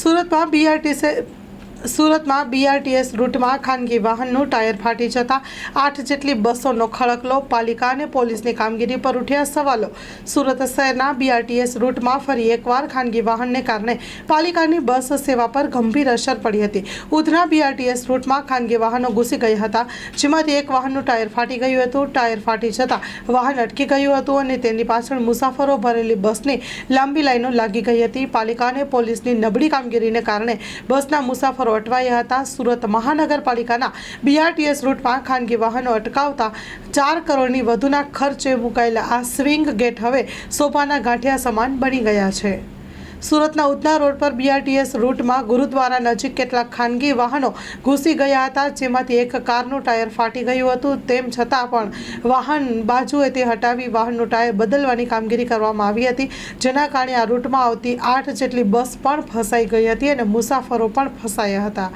સુરતમાં બીઆરટીસી સુરતમાં બીઆરટીએસ રૂટમાં ખાનગી વાહનનું ટાયર ફાટી જતાં આઠ જેટલી બસોનો ખળકલો, પાલિકા અને પોલીસની કામગીરી પર ઉઠ્યા સવાલો. સુરત શહેરના બીઆરટીએસ રૂટમાં ફરી એકવાર ખાનગી વાહનને કારણે પાલિકાની બસ સેવા પર ગંભીર અસર પડી હતી. ઉધના બીઆરટીએસ રૂટમાં ખાનગી વાહનો ઘૂસી ગયા હતા, જેમાંથી એક વાહનનું ટાયર ફાટી ગયું હતું. ટાયર ફાટી જતાં વાહન અટકી ગયું હતું અને તેની પાછળ મુસાફરો ભરેલી બસની લાંબી લાઈનો લાગી ગઈ હતી. પાલિકા અને પોલીસની નબળી કામગીરીને કારણે બસના મુસાફરો અટવાયા હતા. સુરત મહાનગરપાલિકાના બીઆરટીએસ રૂટમાં ખાનગી વાહનો અટકાવતા ચાર કરોડની વધુના ખર્ચે મુકાયેલા આ સ્વિંગ ગેટ હવે સોપાના ગાંઠિયા સમાન બની ગયા છે. સુરતના ઉધના રોડ પર બીઆરટીએસ રૂટમાં ગુરુદ્વારા નજીક કેટલાક ખાનગી વાહનો ઘૂસી ગયા હતા, જેમાંથી એક કારનું ટાયર ફાટી ગયું હતું. તેમ છતાં પણ વાહન બાજુએ તે હટાવી વાહનનું ટાયર બદલવાની કામગીરી કરવામાં આવી હતી, જેના કારણે આ રૂટમાં આવતી આઠ જેટલી બસ પણ ફસાઈ ગઈ હતી અને મુસાફરો પણ ફસાયા હતા.